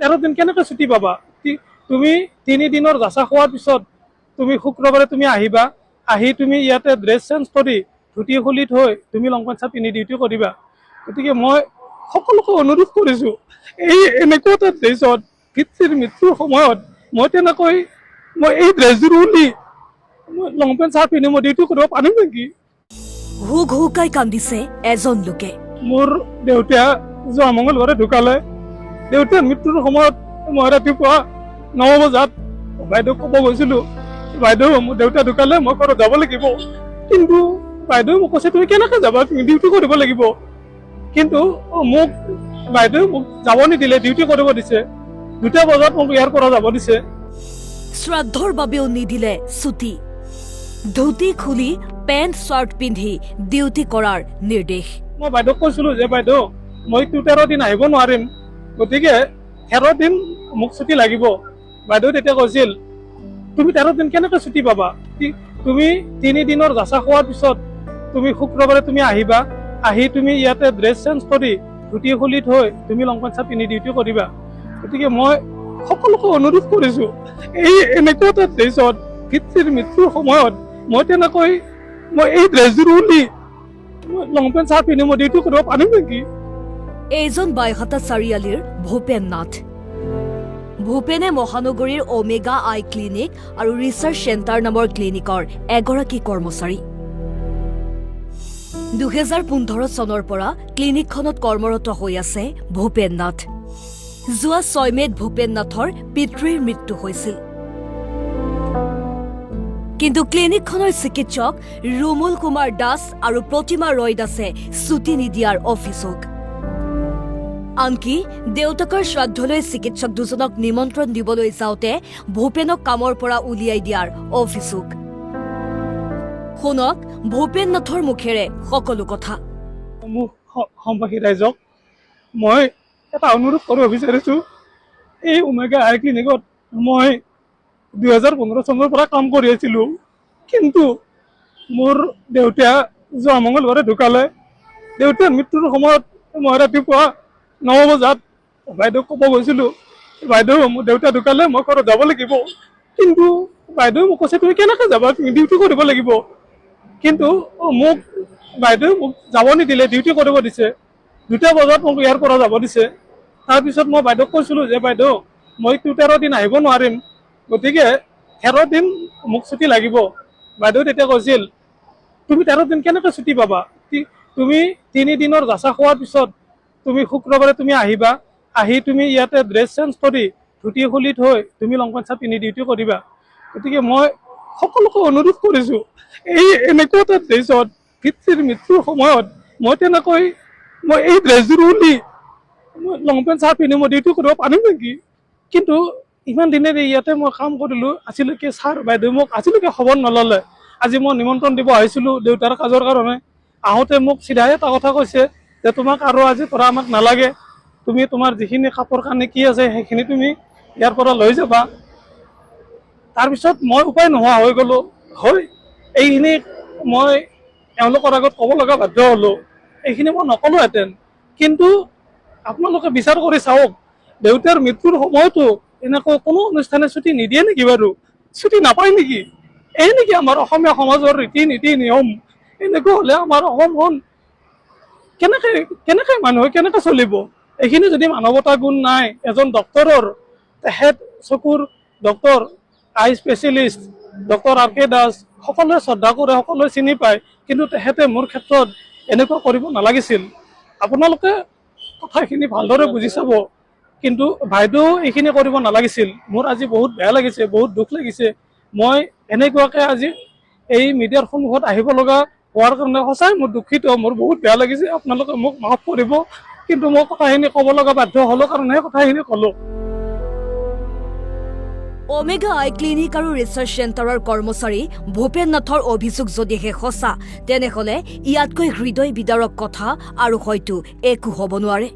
তেৰ দিন কেনেকৈ ছুটি পাবা? তুমি তিনিদিনৰ জাচা খোৱাৰ পিছত তুমি শুক্ৰবাৰে তুমি আহিবা আহি তুমি ইয়াতে ড্ৰেছ চেঞ্জ কৰি ধুতি খুলি থৈ তুমি লং পেণ্ট চাৰ্ট পিন্ধি ডিউটি কৰিবা। গতিকে মই সকলোকে অনুৰোধ কৰিছোঁ এই এনেকুৱা এটা ড্ৰেছত পিতৃৰ মৃত্যুৰ সময়ত মই তেনেকৈ মই এই ড্ৰেছযোৰ উলি মই লং পেণ্ট চাৰ্ট পিন্ধি মই ডিউটি কৰিব পাৰিম নেকি? হুক হুকাই কান্দিছে এজন লোকে। মোৰ দেউতা যোৱা মংগলবাৰে ঢুকালে। দেউতাৰ মৃত্যুৰ সময়ত মই ৰাতিপুৱা ন বজাত বাইদেউক ক'ব গৈছিলোঁ বাইদেউ মোৰ দেউতা ঢুকালে মই ঘৰত যাব লাগিব। কিন্তু বাইদেউ মোক কৈছে তুমি কেনেকৈ যাবা? তুমি ডিউটি কৰিব লাগিব। কিন্তু মোক বাইদেউ মোক যাব নিদিলে ডিউটি কৰিব দিছে। দুটা বজাত মোক ইয়াৰ পৰা যাব দিছে। শ্ৰাদ্ধৰ বাবেও নিদিলে ছুটি। ধুতি খুলি পেণ্ট চাৰ্ট পিন্ধি ডিউটি কৰাৰ নিৰ্দেশ। মই বাইদেউক কৈছিলোঁ যে বাইদেউ মইতো তেৰ দিন আহিব নোৱাৰিম। গতিকে তেৰ দিন মোক ছুটি লাগিব। বাইদেউ তেতিয়া কৈছিল তুমি তেৰ দিন কেনেকৈ ছুটি পাবা? তুমি তিনিদিনৰ জাচা খোৱাৰ পিছত তুমি শুক্ৰবাৰে তুমি আহিবা আহি তুমি ইয়াতে ড্ৰেছ চেঞ্জ কৰি ধুতি খুলি থৈ তুমি লং পেণ্ট চাৰ্ট পিন্ধি ডিউটি কৰিবা। গতিকে মই সকলোকে অনুৰোধ কৰিছোঁ এই এনেকুৱা এটা ড্ৰেছত পিতৃৰ মৃত্যুৰ সময়ত মই তেনেকৈ মই এই ড্ৰেছযোৰ উলি লং পেণ্ট চাৰ্ট পিন্ধি মই ডিউটি কৰিব পাৰিম নেকি? এইজন বাইহাটা চাৰিআলিৰ ভূপেন নাথ। ভূপেনে মহানগৰীৰ অমেগা আই ক্লিনিক আৰু ৰিচাৰ্চ চেণ্টাৰ নামৰ ক্লিনিকৰ এগৰাকী কৰ্মচাৰী। দুহেজাৰ পোন্ধৰ চনৰ পৰা ক্লিনিকখনত কৰ্মৰত হৈ আছে ভূপেন নাথ। যোৱা ছয় মেত ভূপেন নাথৰ পিতৃৰ মৃত্যু হৈছিল। কিন্তু ক্লিনিকখনৰ চিকিৎসক ৰুমুল কুমাৰ দাস আৰু প্ৰতিমা ৰয় দাসে ছুটি নিদিয়াৰ অভিযোগ। আনকি দেউতাকৰ শ্ৰাদ্ধলৈ চিকিৎসক দুজনক নিমন্ত্ৰণ দিবলৈ যাওঁতে ভূপেনক কামৰ পৰা উলিয়াই দিয়াৰ অভিযোগ। শুনক ভূপেন নাথৰ মুখেৰে সকলো কথা। মোক স- সম্বাসী ৰাইজক মই এটা অনুৰোধ কৰিব বিচাৰিছোঁ, এই ওমেগা আই ক্লিনিকত মই দুহেজাৰ পোন্ধৰ চনৰ পৰা কাম কৰি আছিলোঁ, কিন্তু মোৰ দেউতা যোৱা মংগলবাৰে ঢুকালে। দেউতাৰ মৃত্যুৰ সময়ত মই ৰাতিপুৱা ন বজাত বাইদেউক ক'ব গৈছিলোঁ, বাইদেউ, মোৰ দেউতা ঢুকালে মই ঘৰত যাব লাগিব। কিন্তু বাইদেউ মোক কৈছে, তুমি কেনেকৈ যাবা? তুমি ডিউটি কৰিব লাগিব। কিন্তু মোক, বাইদেউ মোক যাব নিদিলে ডিউটি কৰিব দিছে। দুটা বজাত মোক ইয়াৰ পৰা যাব দিছে। তাৰপিছত মই বাইদেউক কৈছিলোঁ যে, বাইদেউ মইতো তেৰ দিন আহিব নোৱাৰিম। গতিকে তেৰ দিন মোক ছুটি লাগিব। বাইদেউ তেতিয়া কৈছিল, তুমি তেৰ দিন কেনেকৈ ছুটি পাবা? তুমি তিনিদিনৰ জাচা খোৱাৰ পিছত তুমি শুক্ৰবাৰে তুমি আহিবা আহি তুমি ইয়াতে ড্ৰেছ চেঞ্জ কৰি ধুতি খুলি থৈ তুমি লং পেণ্ট চাৰ্ট পিন্ধি ডিউটি কৰিবা। গতিকে মই সকলোকে অনুৰোধ কৰিছোঁ এই এনেকুৱা এটা ড্ৰেছত পিতৃৰ মৃত্যুৰ সময়ত মই তেনেকৈ মই এই ড্ৰেছযোৰ উলি লং পেণ্ট চাৰ্ট পিন্ধি মই ডিউটি কৰিব পাৰিম নেকি? কিন্তু ইমান দিনেৰে ইয়াতে মই কাম কৰিলোঁ আজিলৈকে ছাৰ বাইদেউ মোক আজিলৈকে খবৰ নল'লে। আজি মই নিমন্ত্ৰণ দিব আহিছিলোঁ দেউতাৰ কাজৰ কাৰণে। আহোঁতে মোক চিধাই এটা কথা কৈছে যে তোমাক আৰু আজি পৰা আমাক নালাগে। তুমি তোমাৰ যিখিনি কাপোৰ কানি কি আছে, সেইখিনি তুমি ইয়াৰ পৰা লৈ যাবা। তাৰপিছত মই উপায় নোহোৱা হৈ গ'লোঁ। হয় এইখিনি মই এওঁলোকৰ আগত ক'ব লগা বাধ্য হ'লোঁ। এইখিনি মই নকলোহেঁতেন। কিন্তু আপোনালোকে বিচাৰ কৰি চাওক, দেউতাৰ মৃত্যুৰ সময়তো এনেকৈ কোনো অনুষ্ঠানে ছুটি নিদিয়ে নেকি বাৰু? ছুটি নাপায় নেকি? এই নেকি আমাৰ অসমীয়া সমাজৰ ৰীতি নীতি নিয়ম এনেকুৱা হ'লে আমাৰ অসমখন কেনেকে কেনেকে মানুহে, কেনেকে চলিব? এইখিনি যদি মানৱতা গুণ নাই, এজন ডক্তৰৰ তেখেত চকুৰ doctor eye specialist doctor R K Das, সকলোৱে শ্ৰদ্ধা কৰে, সকলোৱে চিনি পায়, কিন্তু তেখেতে মোৰ ক্ষেত্ৰত এনেকুৱা কৰিব নালাগিছিল। আপোনালোকে কথাখিনি ভালদৰে বুজি চাব, কিন্তু বাইদেউ এইখিনি কৰিব নালাগিছিল। মোৰ আজি বহুত বেয়া লাগিছে, বহুত দুখ লাগিছে। মই এনেকুৱাকে আজি এই মিডিয়াৰ সন্মুখত আহিব লগা হোৱাৰ কাৰণে সঁচাই মোৰ দুখিত মোৰ বহুত বেয়া লাগিছে। আপোনালোকে মোক মাফ কৰিব কিন্তু মই কথাখিনি ক'ব লগা বাধ্য হ'লোঁ কাৰণেহে কথাখিনি ক'লোঁ। অমেগা আই ক্লিনিক আৰু ৰিচাৰ্চ চেণ্টাৰৰ কৰ্মচাৰী ভূপেন নাথৰ অভিযোগ যদিহে সঁচা তেনেহলে ইয়াতকৈ হৃদয় বিদাৰক কথা আৰু হয়তো একো হ'ব নোৱাৰে।